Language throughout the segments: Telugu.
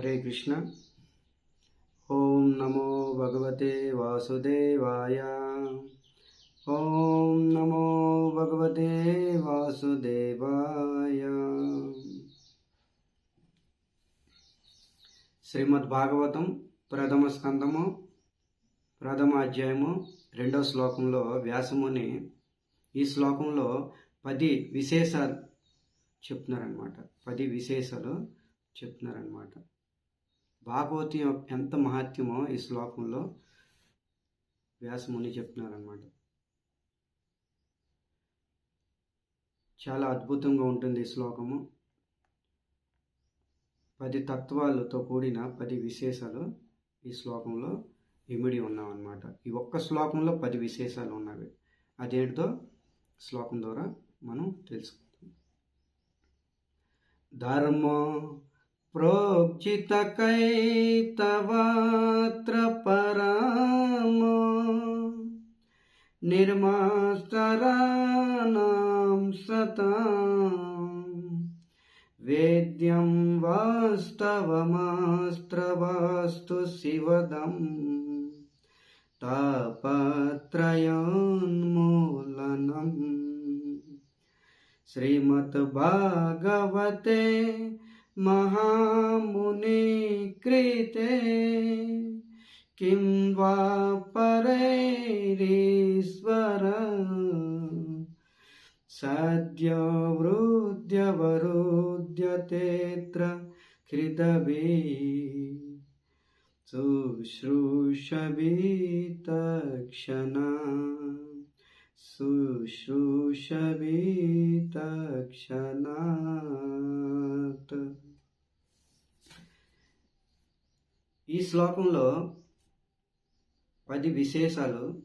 హరే కృష్ణ. ఓం నమో భగవతే వాసుదేవాయ. ఓం నమో భగవతే వాసుదేవాయ. శ్రీమద్ భాగవతం ప్రథమ స్కందము ప్రథమ అధ్యాయము రెండవ శ్లోకంలో వ్యాసముని ఈ శ్లోకంలో పది విశేషాలు చెప్తున్నారనమాట పది విశేషాలు చెప్తున్నారనమాట భాగవతం ఎంత మహత్యమో ఈ శ్లోకంలో వ్యాసముని చెప్తున్నారనమాట చాలా అద్భుతంగా ఉంటుంది ఈ శ్లోకము. పది తత్వాలతో కూడిన పది విశేషాలు ఈ శ్లోకంలో ఇమిడి ఉన్నామన్నమాట ఈ ఒక్క శ్లోకంలో పది విశేషాలు ఉన్నవి. అదేంటితో శ్లోకం ద్వారా మనం తెలుసుకుందాం. ధర్మ प्रोक्षितकैतवात्र पराम निर्मास्तराणां सता वेद्यं वास्तवमास्त्रवास्तु शिवदम्। तापत्रयोन्मूलनम्। श्रीमद्भागवते महामुने कृते किं वा परैरीश्वर? सद्यो वृद्ध्यवरोद्यतेऽत्र हृदवे शुश्रूषवीतक्षणा शुश्रूषवीतक्षणात् ఈ శ్లోకంలో పది విశేషాలు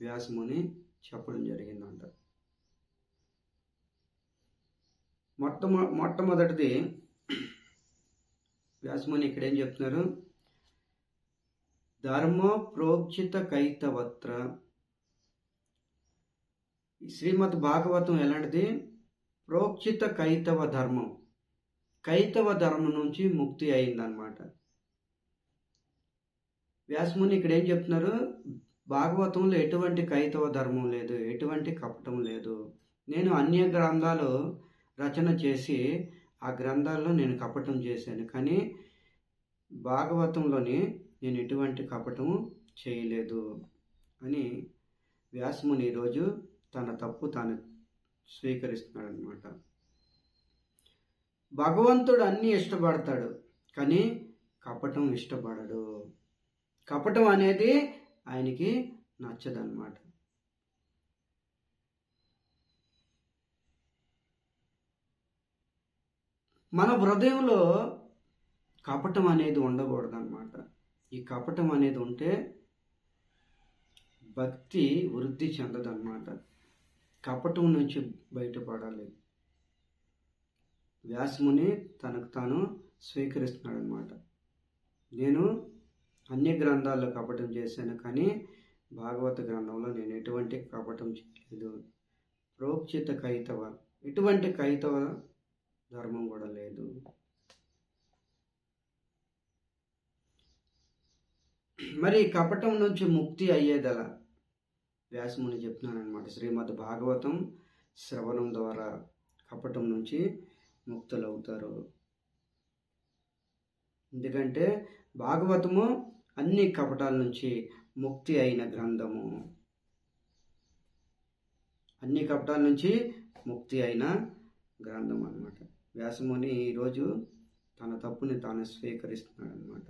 వ్యాసముని చెప్పడం జరిగిందంట. మొట్టమొ మొట్టమొదటిది వ్యాసముని ఇక్కడ ఏం చెప్తున్నారు? ధర్మ ప్రోక్షిత కైతవత్ర. శ్రీమద్ భాగవతం ఎలాంటిది? ప్రోక్షిత కైతవ ధర్మం. కైతవ ధర్మం నుంచి ముక్తి అయిందనమాట వ్యాసముని ఇక్కడ ఏం చెప్తున్నారు? భాగవతంలో ఎటువంటి కైతవ ధర్మం లేదు ఎటువంటి కపటం లేదు. నేను అన్య గ్రంథాలు రచన చేసి ఆ గ్రంథాల్లో నేను కపటం చేశాను. కానీ భాగవతంలోని నేను ఎటువంటి కపటము చేయలేదు అని వ్యాసముని ఈరోజు తన తప్పు తాను స్వీకరిస్తున్నాడు అనమాట భగవంతుడు అన్నీ ఇష్టపడతాడు కానీ కపటం ఇష్టపడడు. కపటం అనేది ఆయనకి నచ్చదన్నమాట. మన హృదయంలో కపటం అనేది ఉండకూడదన్నమాట. ఈ కపటం అనేది ఉంటే భక్తి వృద్ధి చెందదన్నమాట. కపటం నుంచి బయటపడాలి. వ్యాసముని తనకు తాను స్వీకరిస్తున్నాడు అనమాట అన్ని గ్రంథాల్లో కపటం చేశాను కానీ భాగవత గ్రంథంలో నేను ఎటువంటి కపటం చేయలేదు. ప్రోక్షిత కైతవ ఎటువంటి కైతవ ధర్మం కూడా లేదు. మరి కపటం నుంచి ముక్తి అయ్యేదలా వ్యాసముని చెప్తున్నాను అనమాట శ్రీమద్ భాగవతం శ్రవణం ద్వారా కపటం నుంచి ముక్తులవుతారు. ఎందుకంటే భాగవతము అన్ని కపటాల నుంచి ముక్తి అయిన గ్రంథము. అన్ని కపటాల నుంచి ముక్తి అయిన గ్రంథం అనమాట వ్యాసముని ఈరోజు తన తప్పుని తాను స్వీకరిస్తున్నాడు అనమాట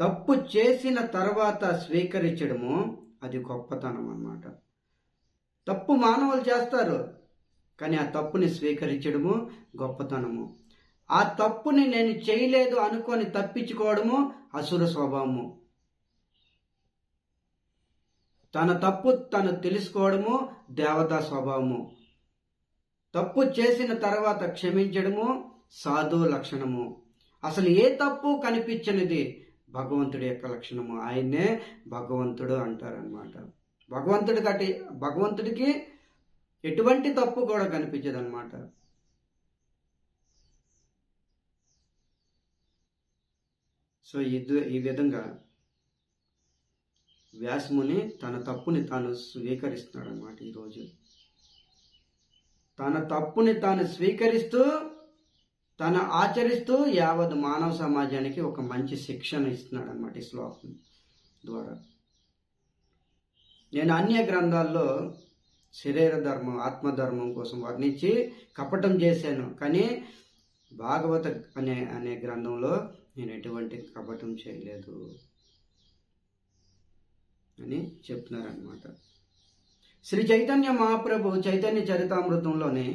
తప్పు చేసిన తర్వాత స్వీకరించడము అది గొప్పతనం అనమాట తప్పు మానవులు చేస్తారు కానీ ఆ తప్పుని స్వీకరించడము గొప్పతనము. ఆ తప్పుని నేను చేయలేదు అనుకొని తప్పించుకోవడము అసుర స్వభావము. తన తప్పు తను తెలుసుకోవడము దేవతా స్వభావము. తప్పు చేసిన తర్వాత క్షమించడము సాధు లక్షణము. అసలు ఏ తప్పు కనిపించనిది? భగవంతుడి యొక్క లక్షణము. ఆయన్నే భగవంతుడు అంటారనమాట భగవంతుడి కట్టి భగవంతుడికి ఎటువంటి తప్పు కూడా కనిపించదు అనమాట సో ఇది ఈ విధంగా వ్యాసముని తన తప్పుని తాను స్వీకరిస్తున్నాడు అనమాట ఈరోజు తన తప్పుని తాను స్వీకరిస్తూ తను ఆచరిస్తూ యావత్ మానవ సమాజానికి ఒక మంచి శిక్షణ ఇస్తున్నాడు అనమాట ఈ శ్లోకం ద్వారా. నేను అన్య గ్రంథాల్లో శరీర ధర్మం ఆత్మధర్మం కోసం వర్ణించి కపటం చేశాను. కానీ భాగవత అనే అనే గ్రంథంలో నేను ఎటువంటి కపటం చేయలేదు అని చెప్తున్నారనమాట శ్రీ చైతన్య మహాప్రభు చైతన్య చరితామృతంలోనే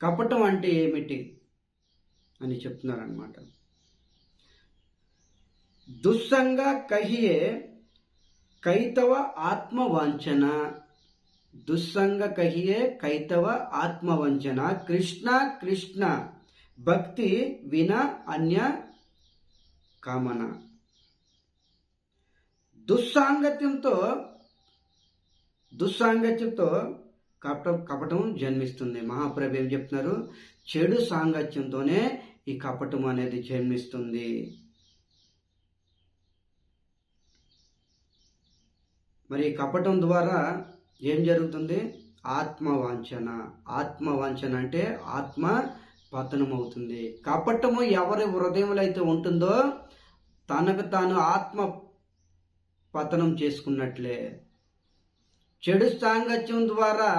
కపటం అంటే ఏమిటి అని చెప్తున్నారనమాట దుస్సంగ కహియే కైతవ ఆత్మవంచన దుస్సంగ కహియే కైతవ ఆత్మవంచన కృష్ణ కృష్ణ భక్తి విన అన్య కామన. దుస్సాంగత్యంతో దుస్సాంగత్యంతో కపట కపటం జన్మిస్తుంది. మహాప్రభు ఏం చెప్తున్నారు? చెడు సాంగత్యంతోనే ఈ కపటం అనేది జన్మిస్తుంది. మరి కపటం ద్వారా ఏం జరుగుతుంది? ఆత్మవాంఛన. ఆత్మవాంఛన అంటే ఆత్మ పతనం అవుతుంది కపటము ఎవరి హృదయంలో అయితే ఉంటుందో తనకు తాను ఆత్మ పతనం చేసుకున్నట్లే. చెడు సాంగత్యం ద్వారా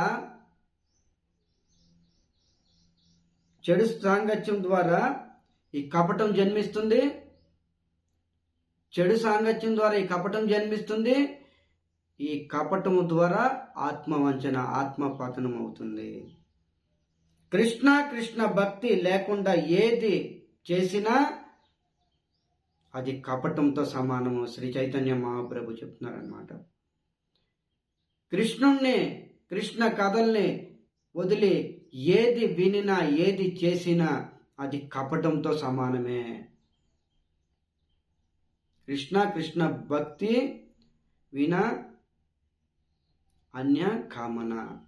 చెడు సాంగత్యం ద్వారా ఈ కపటం జన్మిస్తుంది. చెడు సాంగత్యం ద్వారా ఈ కపటం జన్మిస్తుంది. ఈ కపటము ద్వారా ఆత్మవంచన ఆత్మ పతనం అవుతుంది కృష్ణ కృష్ణ భక్తి లేకుండా ఏది చేసినా అది కపటంతో సమానము. శ్రీ చైతన్య మహాప్రభు చెప్తున్నారనమాట కృష్ణుణ్ణి కృష్ణ కథల్ని వదిలి ఏది వినినా ఏది చేసినా అది కపటంతో సమానమే. కృష్ణ కృష్ణ భక్తి వినా అన్య కామన.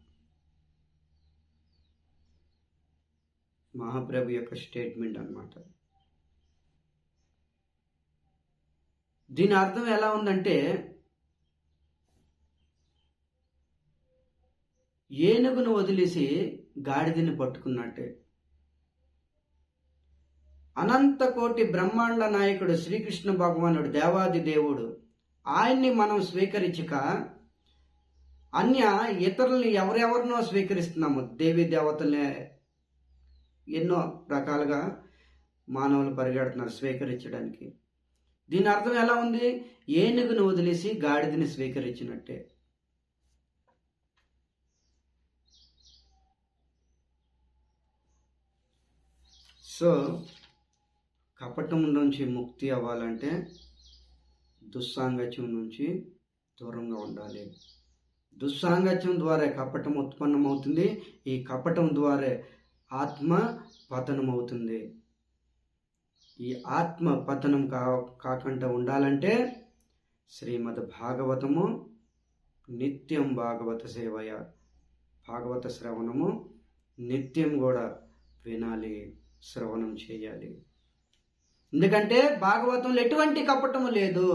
మహాప్రభు యొక్క స్టేట్మెంట్ అనమాట దీని అర్థం ఎలా ఉందంటే ఏనుగును వదిలేసి గాడిదని పట్టుకున్నట్టే. అనంత కోటి బ్రహ్మాండ నాయకుడు శ్రీకృష్ణ భగవానుడు దేవాది దేవుడు ఆయన్ని మనం స్వీకరించక అన్య ఇతరుల్ని ఎవరెవరినో స్వీకరిస్తున్నాము దేవి దేవతలే ఎన్నో రకాలుగా మానవులు పరిగెడుతున్నారు స్వీకరించడానికి. దీని అర్థం ఎలా ఉంది? ఏనుగును వదిలేసి గాడిదని స్వీకరించినట్టే. సో కపటం నుంచి ముక్తి అవ్వాలంటే దుస్సాంగత్యం నుంచి దూరంగా ఉండాలి. దుస్సాంగత్యం ద్వారా కపటం ఉత్పన్నమవుతుంది. ఈ కపటం ద్వారా ఆత్మ పతనం అవుతుంది ఈ ఆత్మ పతనం కా కాకుండా ఉండాలంటే శ్రీమద్ భాగవతము నిత్యం భాగవత సేవయ భాగవత శ్రవణము నిత్యం కూడా వినాలి శ్రవణం చేయాలి. ఎందుకంటే భాగవతంలో ఎటువంటి కపటము లేదు.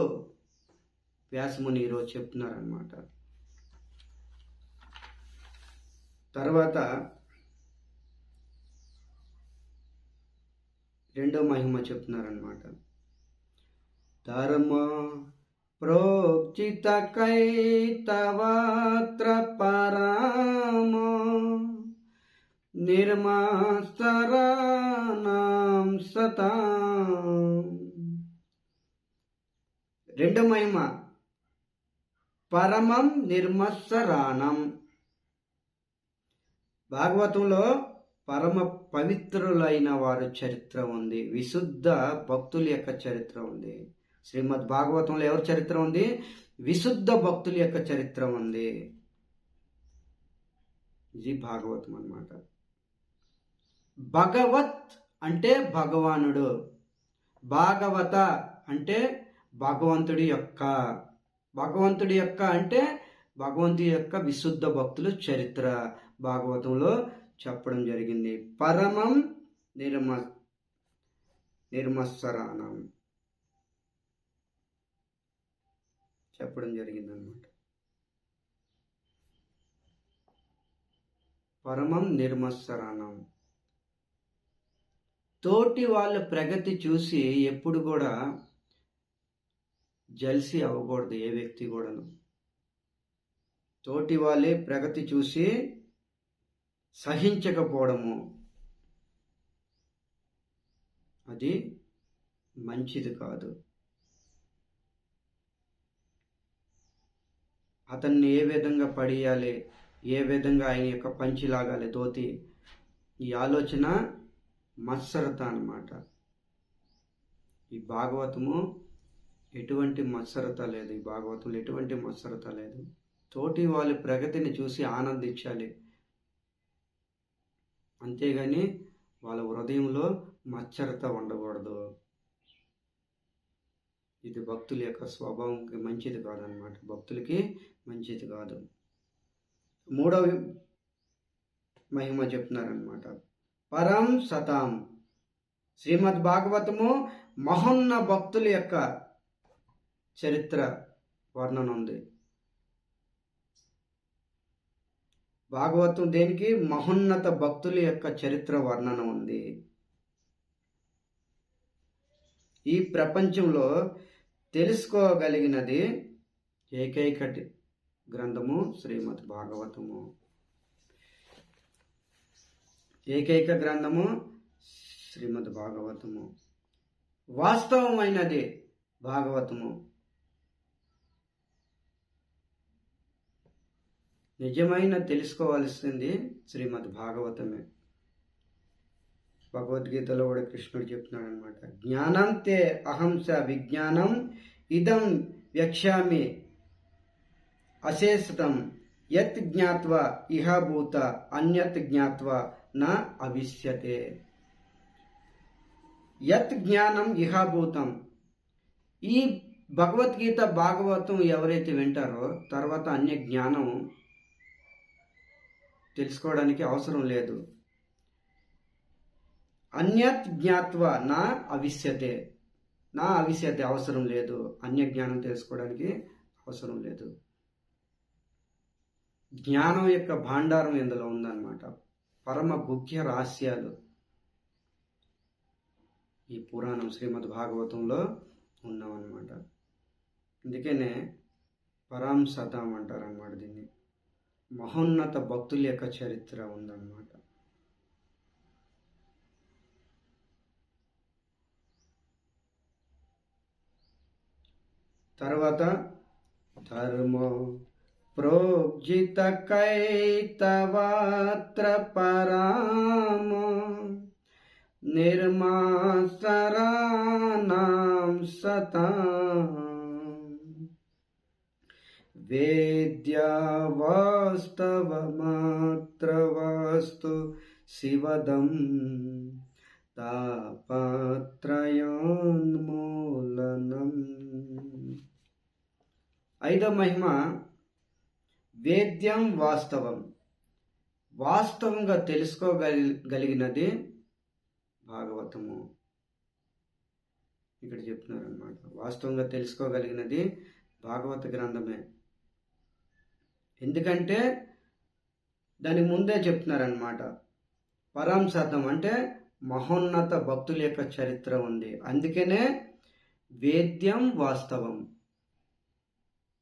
వ్యాసముని ఈరోజు చెప్తున్నారనమాట తర్వాత రెండో మహిమ చెప్తున్నారనమాట ధర్మ ప్రోచిత కైతవాత్ర పరామ నిర్మాస్తరాణం సతా. రెండో మహిమ. పరమం నిర్మత్సరాణం భాగవతంలో పరమ పవిత్రులైన వారి చరిత్ర ఉంది. విశుద్ధ భక్తుల యొక్క చరిత్ర ఉంది. శ్రీమద్ భాగవతంలో ఎవరి చరిత్ర ఉంది? విశుద్ధ భక్తుల యొక్క చరిత్ర ఉంది. ఇది భాగవతం అన్నమాట. భగవత్ అంటే భగవానుడు. భాగవత అంటే భగవంతుడి యొక్క. భగవంతుడి యొక్క అంటే భగవంతుడి యొక్క విశుద్ధ భక్తుల చరిత్ర. భాగవతంలో చెప్పడం జరిగింది. పరమం నిర్మ నిర్మత్సరానం చెప్పడం జరిగింది అనమాట పరమం నిర్మత్సరానం తోటి వాళ్ళ ప్రగతి చూసి ఎప్పుడు కూడా జల్సి అవ్వకూడదు ఏ వ్యక్తి కూడాను. తోటి వాళ్ళే ప్రగతి చూసి సహించకపోవడము. అది మంచిది కాదు. అతన్ని ఏ విధంగా పడియాలి ఏ విధంగా ఆయన యొక్క పంచి లాగాలి దోతి ఈ ఆలోచన మత్సరత అన్నమాట. ఈ భాగవతము ఎటువంటి మత్సరత లేదు. ఈ భాగవతంలో ఎటువంటి మత్సరత లేదు. తోటి వాళ్ళ ప్రగతిని చూసి ఆనందించాలి. అంతేగాని వాళ్ళ హృదయంలో మచ్చరత ఉండకూడదు. ఇది భక్తుల యొక్క స్వభావంకి మంచిది కాదనమాట భక్తులకి మంచిది కాదు. మూడవ మహిమ చెప్తున్నారనమాట పరం సతాం. శ్రీమద్ భాగవతము మహోన్న భక్తుల యొక్క చరిత్ర వర్ణన ఉంది. భాగవతం దేనికి? మహోన్నత భక్తుల యొక్క చరిత్ర వర్ణన ఉంది. ఈ ప్రపంచంలో తెలుసుకోగలిగినది ఏకైక గ్రంథము శ్రీమద్ భాగవతము. ఏకైక గ్రంథము శ్రీమద్ భాగవతము. వాస్తవమైనది భాగవతము. నిజమైన తెలుసుకోవాల్సింది శ్రీమద్ భాగవతమే. భగవద్గీతలో కూడా కృష్ణుడు చెప్తున్నాడు అనమాట జ్ఞానం తే అహంస విజ్ఞానం ఇదం వ్యక్ష్యామి అశేషతం. యత్ జ్ఞాత్వ ఇహభూత అన్యత్ జ్ఞాత్వ నా అవిష్యతే యత్ జ్ఞానం ఇహభూతం ఈ భగవద్గీత భాగవతం ఎవరైతే వింటారో తర్వాత అన్య జ్ఞానం తెలుసుకోవడానికి అవసరం లేదు. అన్యత్ జ్ఞాత్వ నా అవిశ్యతే. నా అవిశ్యత అవసరం లేదు. అన్య జ్ఞానం తెలుసుకోవడానికి అవసరం లేదు. జ్ఞానం యొక్క భాండారం ఇందులో ఉందన్నమాట. పరమ గుఖ్య రహస్యాలు. ఈ పురాణం శ్రీమద్ భాగవతంలో ఉన్నామన్నమాట. అందుకనే పరాం సతాం అంటారన్నమాట దీన్ని. మహోన్నత భక్తుల యొక్క చరిత్ర ఉందన్నమాట. తర్వాత ధర్మ ప్రోజిత కైతవాత్ర పరామ నిర్మాసరాణం సతా వేద్యావాస్తవమాత్రవాస్తు శివదం తాపత్రయోన్మూలనం. ఐదో మహిమ వేద్యం వాస్తవం. వాస్తవంగా తెలుసుకోగలిగినది భాగవతము. ఇక్కడ చెప్తున్నారు అన్నమాట వాస్తవంగా తెలుసుకోగలిగినది భాగవత గ్రంథమే. ఎందుకంటే దానికి ముందే చెప్తున్నారనమాట పరాంశతం అంటే మహోన్నత భక్తుల యొక్క చరిత్ర ఉంది. అందుకనే వేద్యం వాస్తవం.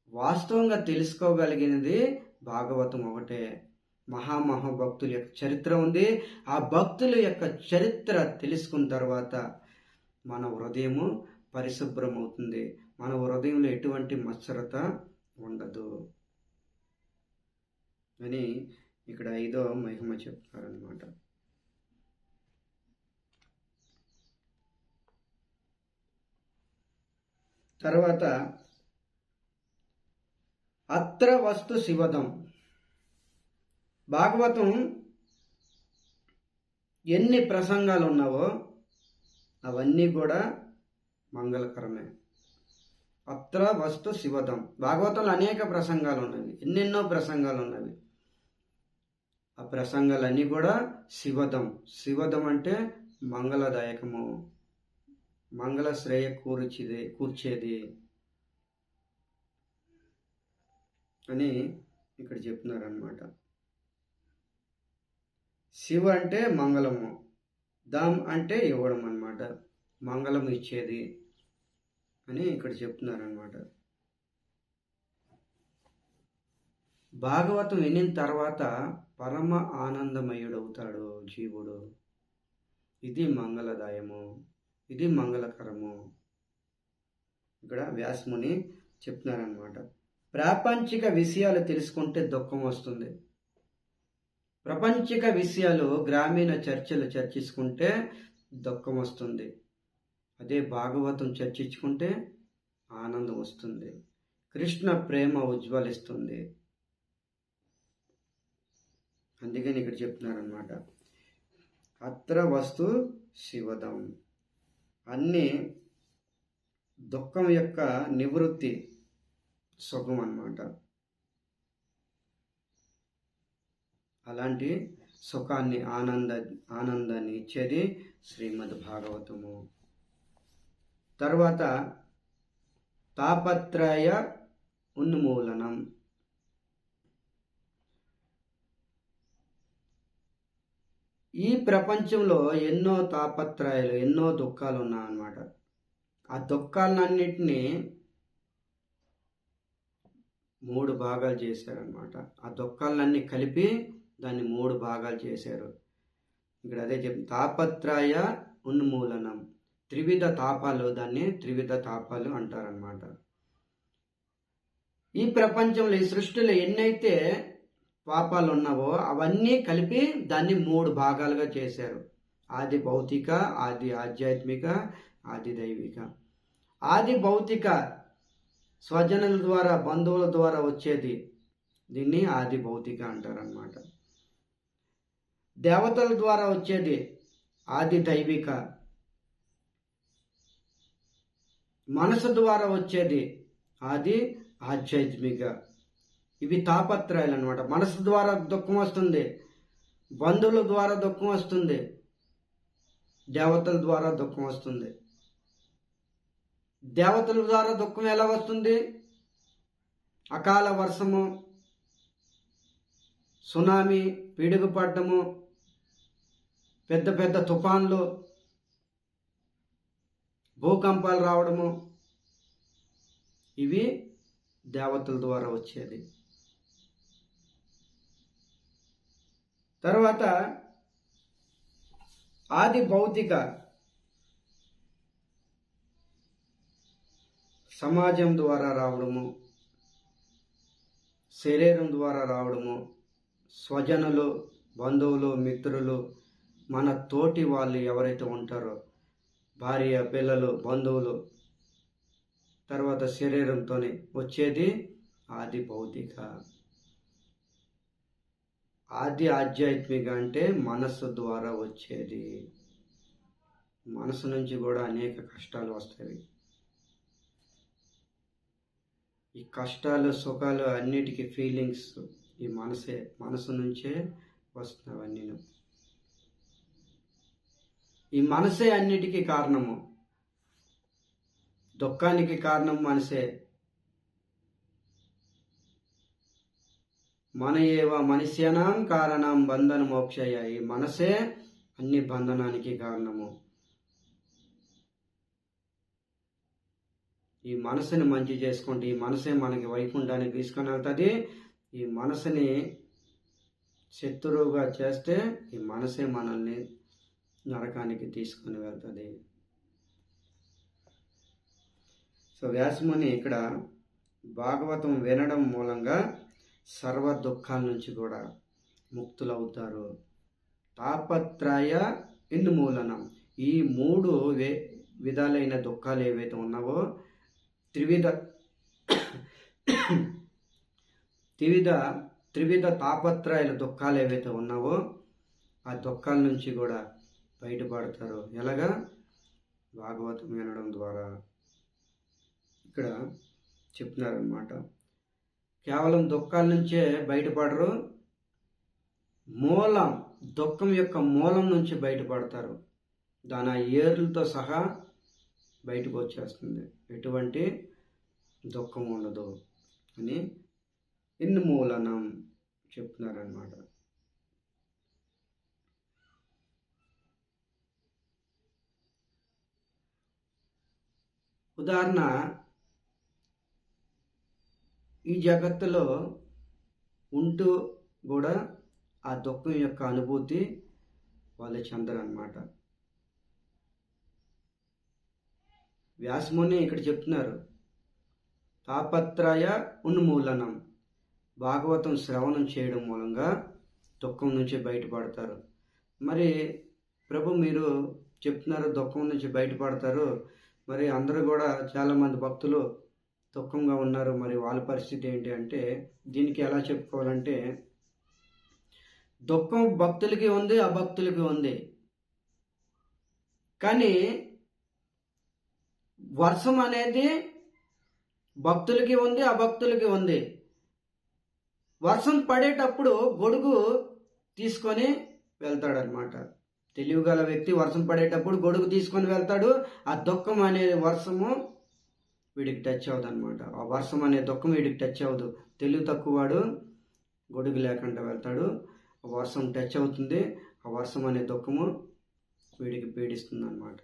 వాస్తవంగా తెలుసుకోగలిగినది భాగవతం ఒకటే. మహామహాభక్తుల యొక్క చరిత్ర ఉంది. ఆ భక్తుల యొక్క చరిత్ర తెలుసుకున్న తర్వాత మన హృదయము పరిశుభ్రమవుతుంది. మన హృదయంలో ఎటువంటి మత్సరత ఉండదు. అని ఇక్కడ ఐదో మహిమ చెప్తారనమాట తర్వాత అత్ర వస్తు శివదం. భాగవతం ఎన్ని ప్రసంగాలు ఉన్నావో అవన్నీ కూడా మంగళకరమే. అత్ర వస్తు శివదం. భాగవతంలో అనేక ప్రసంగాలు ఉన్నవి ఎన్నెన్నో ప్రసంగాలు ఉన్నవి ఆ ప్రసంగాలన్నీ కూడా శివదం. శివదం అంటే మంగళదాయకము. మంగళ శ్రేయ కూర్చిది కూర్చేది అని ఇక్కడ చెప్తున్నారనమాట శివ అంటే మంగళము. దమ్ అంటే ఇవ్వడం అన్నమాట మంగళం ఇచ్చేది అని ఇక్కడ చెప్తున్నారనమాట భాగవతం వినిన తర్వాత పరమ ఆనందమయుడవుతాడు జీవుడు. ఇది మంగళదాయము. ఇది మంగళకరము. ఇక్కడ వ్యాసముని చెప్తున్నారనమాట ప్రాపంచిక విషయాలు తెలుసుకుంటే దుఃఖం వస్తుంది. ప్రపంచిక విషయాలు గ్రామీణ చర్చలు చర్చించుకుంటే దుఃఖం వస్తుంది. అదే భాగవతం చర్చించుకుంటే ఆనందం వస్తుంది. కృష్ణ ప్రేమ ఉజ్వలిస్తుంది. అందుకని ఇక్కడ చెప్తున్నారనమాట అత్ర వస్తు శివదం. అన్నీ దుఃఖం యొక్క నివృత్తి సుఖం అన్నమాట అలాంటి సుఖాన్ని ఆనంద ఆనందాన్ని ఇచ్చేది శ్రీమద్ భాగవతము తర్వాత తాపత్రయ ఉన్మూలనం. ఈ ప్రపంచంలో ఎన్నో తాపత్రయాలు ఎన్నో దుఃఖాలు ఉన్నాయన్నమాట ఆ దుఃఖాలన్నింటినీ మూడు భాగాలు చేశారనమాట ఆ దుఃఖాలన్నీ కలిపి దాన్ని మూడు భాగాలు చేశారు. ఇక్కడ అదే చెప్పి తాపత్రయ ఉన్మూలనం. త్రివిధ తాపాలు దాన్ని త్రివిధ తాపాలు అంటారనమాట ఈ ప్రపంచంలో ఈ సృష్టిలో ఎన్నైతే పాపాలు ఉన్నావో అవన్నీ కలిపి దాన్ని మూడు భాగాలుగా చేశారు. ఆది భౌతిక ఆది ఆధ్యాత్మిక ఆది దైవిక. ఆది భౌతిక స్వజనుల ద్వారా బంధువుల ద్వారా వచ్చేది దీన్ని ఆది భౌతిక అంటారనమాట దేవతల ద్వారా వచ్చేది ఆది దైవిక. మనసు ద్వారా వచ్చేది ఆది ఆధ్యాత్మిక. ఇవి తాపత్రయాలు అనమాట మనసు ద్వారా దుఃఖం వస్తుంది. బంధువుల ద్వారా దుఃఖం వస్తుంది. దేవతల ద్వారా దుఃఖం వస్తుంది. దేవతల ద్వారా దుఃఖం ఎలా వస్తుంది? అకాల వర్షము సునామీ పిడుగుపడ్డము పెద్ద పెద్ద తుఫాన్లు భూకంపాలు రావడము ఇవి దేవతల ద్వారా వచ్చేది. తర్వాత ఆది భౌతిక సమాజం ద్వారా రావడము శరీరం ద్వారా రావడము స్వజనులు బంధువులు మిత్రులు మన తోటి వాళ్ళు ఎవరైతే ఉంటారో భార్య పిల్లలు బంధువులు తర్వాత శరీరంతోనే వచ్చేది ఆది భౌతిక. ఆది ఆధ్యాత్మిక అంటే మనస్సు ద్వారా వచ్చేది. మనసు నుంచి కూడా అనేక కష్టాలు వస్తాయి. ఈ కష్టాలు సుఖాలు అన్నిటికీ ఫీలింగ్స్ ఈ మనసే మనసు నుంచే వస్తున్నవన్నీ. ఈ మనసే అన్నిటికీ కారణము. దుఃఖానికి కారణం మనసే. మన ఏవ మనుష్యనాం కారణం బంధన మోక్షయ. ఈ మనసే అన్ని బంధనానికి కారణము. ఈ మనసుని మంచి చేసుకుంటే ఈ మనసే మనకి వైకుంఠానికి తీసుకొని వెళ్తుంది. ఈ మనసుని శత్రువుగా చేస్తే ఈ మనసే మనల్ని నరకానికి తీసుకొని వెళ్తుంది. సో వ్యాసముని ఇక్కడ భాగవతం వినడం మూలంగా సర్వ దుఃఖాల నుంచి కూడా ముక్తులవుతారు. తాపత్రయ ఇన్మూలనం ఈ మూడు వే విధాలైన దుఃఖాలు ఏవైతే ఉన్నావో త్రివిధ త్రివిధ త్రివిధ తాపత్రయాల దుఃఖాలు ఏవైతే ఉన్నావో ఆ దుఃఖాల నుంచి కూడా బయటపడతారు. ఎలాగా? భాగవతం వినడం ద్వారా. ఇక్కడ చెప్తున్నారనమాట కేవలం దుఃఖాల నుంచే బయటపడరు. మూలం దుఃఖం యొక్క మూలం నుంచి బయటపడతారు. దాని ఆ ఏర్లతో సహా బయటకు వచ్చేస్తుంది ఎటువంటి దుఃఖం ఉండదు అని ఇన్మూలనం చెప్తున్నారనమాట ఉదాహరణ ఈ జగత్తులో ఉంటూ కూడా ఆ దుఃఖం యొక్క అనుభూతి వాళ్ళు చెందరనమాట వ్యాసముని ఇక్కడ చెప్తున్నారు. తాపత్రయ ఉన్మూలనం. భాగవతం శ్రవణం చేయడం మూలంగా దుఃఖం నుంచి బయటపడతారు. మరి ప్రభు మీరు చెప్తున్నారు దుఃఖం నుంచి బయటపడతారు. మరి అందరూ కూడా చాలామంది భక్తులు దుఃఖంగా ఉన్నారు. మరి వాళ్ళ పరిస్థితి ఏంటి అంటే దీనికి ఎలా చెప్పుకోవాలంటే దుఃఖం భక్తులకి ఉంది అభక్తులకి ఉంది. కానీ వర్షం అనేది భక్తులకి ఉంది అభక్తులకి ఉంది. వర్షం పడేటప్పుడు గొడుగు తీసుకొని వెళ్తాడనమాట తెలివిగల వ్యక్తి వర్షం పడేటప్పుడు గొడుగు తీసుకొని వెళ్తాడు. ఆ దుఃఖం అనే వర్షము వీడికి టచ్ అవ్వదు అనమాట ఆ వర్షం అనే దుఃఖం వీడికి టచ్ అవ్వదు. తెలివి తక్కువవాడు గొడుగు లేకుండా వెళ్తాడు. ఆ వర్షం టచ్ అవుతుంది. ఆ వర్షం అనే దుఃఖము వీడికి పీడిస్తుంది అనమాట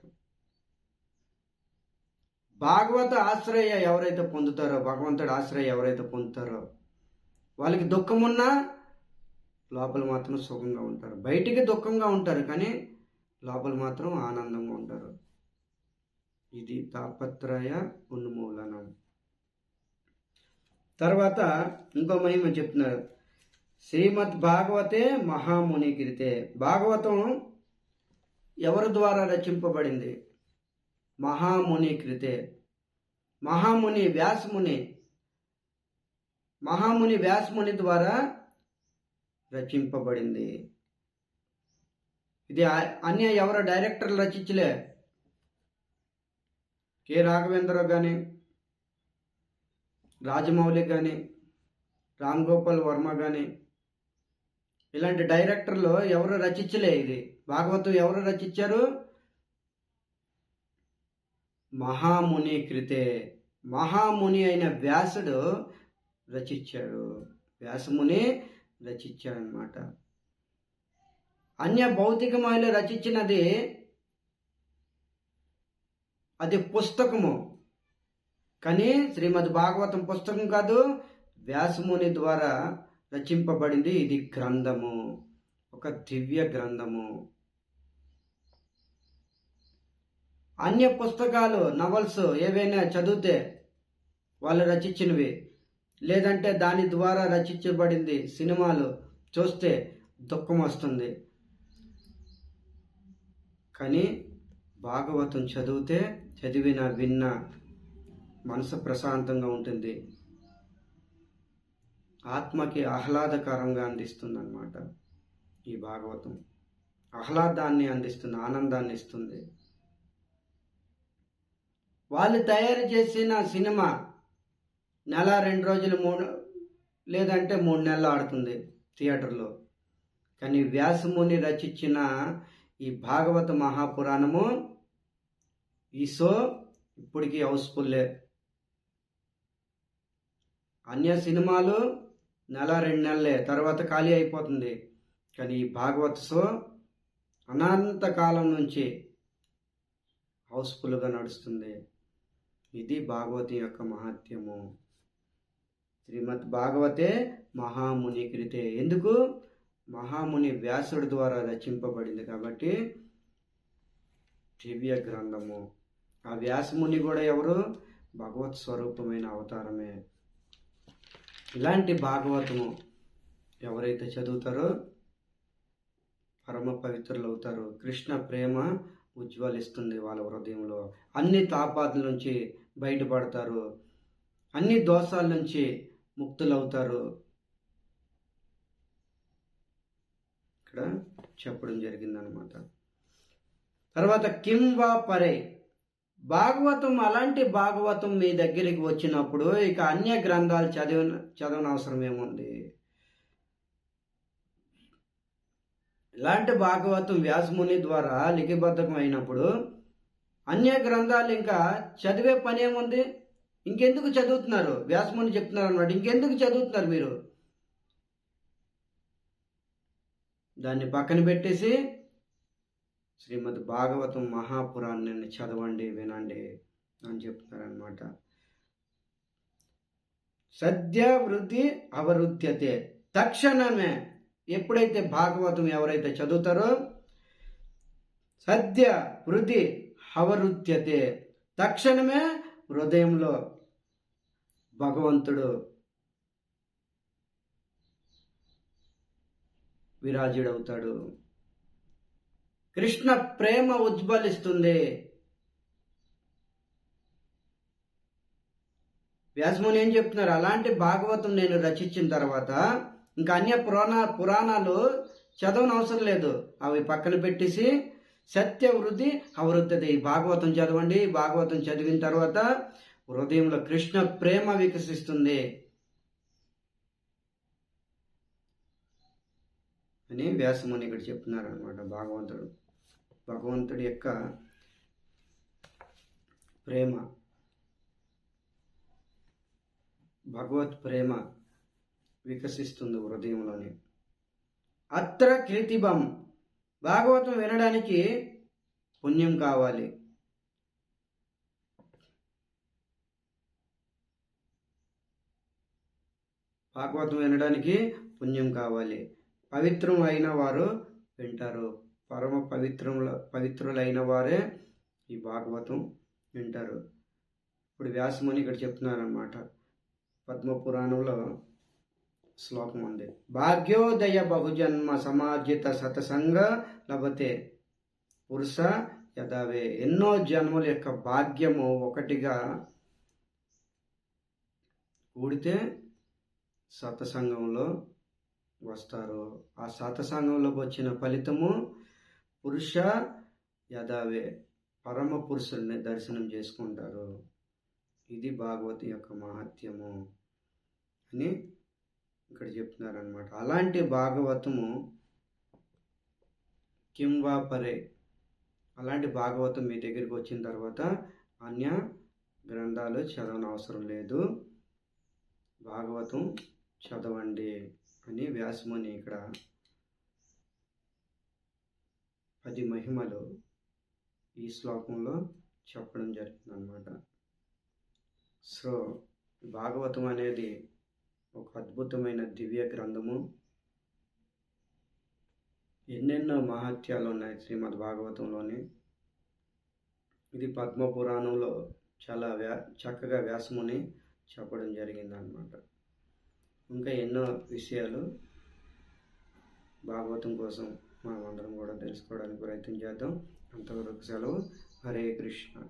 భాగవత ఆశ్రయ ఎవరైతే పొందుతారో భగవంతుడు ఆశ్రయ ఎవరైతే పొందుతారో వాళ్ళకి దుఃఖం ఉన్నా లోపల మాత్రం సుఖంగా ఉంటారు. బయటికి దుఃఖంగా ఉంటారు కానీ లోపల మాత్రం ఆనందంగా ఉంటారు. ఇది తాపత్రయ ఉన్మూలనం. తర్వాత ఇంకో మహిమ చెప్తున్నారు. శ్రీమద్ భాగవతే మహాముని గిరితే భాగవతం ఎవరి ద్వారా రచింపబడింది? మహాముని కృతే మహాముని వ్యాసముని. మహాముని వ్యాసముని ద్వారా రచింపబడింది. ఇది అన్య ఎవరు డైరెక్టర్లు రచించలే? కె రాఘవేంద్రరావు కానీ రాజమౌళి కానీ రామ్ గోపాల్ వర్మ కానీ ఇలాంటి డైరెక్టర్లు ఎవరు రచించలే ఇది. భాగవతం ఎవరు రచించారు? మహాముని కృతే. మహాముని అయిన వ్యాసుడు రచించాడు. వ్యాసముని రచించాడనమాట అన్య భౌతికమైన రచించినది అది పుస్తకము. కానీ శ్రీమద్ భాగవతం పుస్తకం కాదు వ్యాసముని ద్వారా రచింపబడింది ఇది గ్రంథము. ఒక దివ్య గ్రంథము. అన్య పుస్తకాలు నవల్స్ ఏవైనా చదివితే వాళ్ళు రచించినవి. లేదంటే దాని ద్వారా రచించబడింది సినిమాలు చూస్తే దుఃఖం వస్తుంది. కానీ భాగవతం చదివితే చదివిన విన్న మనసు ప్రశాంతంగా ఉంటుంది. ఆత్మకి ఆహ్లాదకరంగా అందిస్తుంది అన్నమాట ఈ భాగవతం. ఆహ్లాదాన్ని అందిస్తుంది ఆనందాన్ని ఇస్తుంది. వాళ్ళు తయారు చేసిన సినిమా నెల రెండు రోజులు మూడు లేదంటే మూడు నెలలు ఆడుతుంది థియేటర్లో. కానీ వ్యాసముని రచించిన ఈ భాగవత మహాపురాణము ఈ షో ఇప్పటికీ హౌస్ఫుల్లే అన్య సినిమాలు నెల రెండు నెలలే తర్వాత ఖాళీ అయిపోతుంది. కానీ ఈ భాగవత్ షో అనంతకాలం నుంచి హౌస్ఫుల్గా నడుస్తుంది. ఇది భాగవతి యొక్క మహత్యము. శ్రీమద్ భాగవతే మహాముని కృతే. ఎందుకు? మహాముని వ్యాసుడి ద్వారా రచింపబడింది కాబట్టి దివ్య గ్రంథము ఆ వ్యాసముని కూడా ఎవరు? భగవత్ స్వరూపమైన అవతారమే. ఇలాంటి భాగవతము ఎవరైతే చదువుతారో పరమ పవిత్రులు అవుతారు కృష్ణ ప్రేమ ఉజ్వలిస్తుంది వాళ్ళ హృదయంలో. అన్ని తాపాతుల నుంచి బయటపడతారు. అన్ని దోషాల నుంచి ముక్తులవుతారు. ఇక్కడ చెప్పడం జరిగిందనమాట తర్వాత కింవా పరే భాగవతం అలాంటి భాగవతం మీ దగ్గరికి వచ్చినప్పుడు ఇక అన్య గ్రంథాలు చదివ చదవనవసరం అవసరం ఏముంది ఇలాంటి భాగవతం వ్యాసముని ద్వారా లిఖిబద్ధకం అయినప్పుడు అన్య గ్రంథాలు ఇంకా చదివే పని ఏముంది ఇంకెందుకు చదువుతున్నారు? వ్యాసముని చెప్తున్నారు అన్నమాట. ఇంకెందుకు చదువుతున్నారు మీరు? దాన్ని పక్కన పెట్టేసి శ్రీమద్ భాగవతం మహాపురాణాన్ని చదవండి వినండి అని చెప్తున్నారనమాట సద్య వృద్ధి అవరుద్ధ్యతే తక్షణమే ఎప్పుడైతే భాగవతం ఎవరైతే చదువుతారో సద్య వృద్ధి అవరుద్ధ్యతే తక్షణమే హృదయంలో భగవంతుడు విరాజుడవుతాడు. కృష్ణ ప్రేమ ఉజ్వలిస్తుంది. వ్యాసముని ఏం చెప్తున్నారు? అలాంటి భాగవతం నేను రచించిన తర్వాత ఇంకా అన్య పురాణ పురాణాలు చదవని అవసరం లేదు. అవి పక్కన పెట్టేసి సత్య వృద్ధి అవృద్ధి భాగవతం చదవండి. భాగవతం చదివిన తర్వాత హృదయంలో కృష్ణ ప్రేమ వికసిస్తుంది. అని వ్యాసముని ఇక్కడ చెప్తున్నారు అనమాట భాగవంతుడు. భగవంతుడి యొక్క ప్రేమ భగవత్ ప్రేమ వికసిస్తుంది హృదయంలోని. అత్ర కీర్తిభం భాగవతం వినడానికి పుణ్యం కావాలి. భాగవతం వినడానికి పుణ్యం కావాలి. పవిత్రం అయిన వారు వింటారు. పరమ పవిత్రముల పవిత్రులైన వారే ఈ భాగవతం వింటారు. ఇప్పుడు వ్యాసముని ఇక్కడ చెప్తున్నారనమాట పద్మ పురాణంలో శ్లోకం ఉంది. భాగ్యోదయ బహుజన్మ సమాజిత సతసంగ లభతే. పురుష యథావే ఎన్నో జన్మల యొక్క భాగ్యము ఒకటిగా కూడితే సతసంగంలో వస్తారు. ఆ సతసంగంలోకి వచ్చిన ఫలితము పురుష యదావే పరమ పురుషుల్ని దర్శనం చేసుకుంటారు. ఇది భాగవతం యొక్క మహత్యము అని ఇక్కడ చెప్తున్నారనమాట అలాంటి భాగవతము కింవా పరే. అలాంటి భాగవతం మీ దగ్గరికి వచ్చిన తర్వాత అన్య గ్రంథాలు చదవని అవసరం లేదు. భాగవతం చదవండి అని వ్యాసముని ఇక్కడ పది మహిమలు ఈ శ్లోకంలో చెప్పడం జరిగిందనమాట సో భాగవతం అనేది ఒక అద్భుతమైన దివ్య గ్రంథము. ఎన్నెన్నో మహత్యాలు ఉన్నాయి శ్రీమద్ భాగవతంలోని. ఇది పద్మ పురాణంలో చాలా వ్యా చక్కగా వ్యాసముని చెప్పడం జరిగిందనమాట ఇంకా ఎన్నో విషయాలు భాగవతం కోసం మనం అందరం కూడా తెలుసుకోవడానికి ప్రయత్నం చేద్దాం. అంతవరకు సెలవు. హరే కృష్ణ.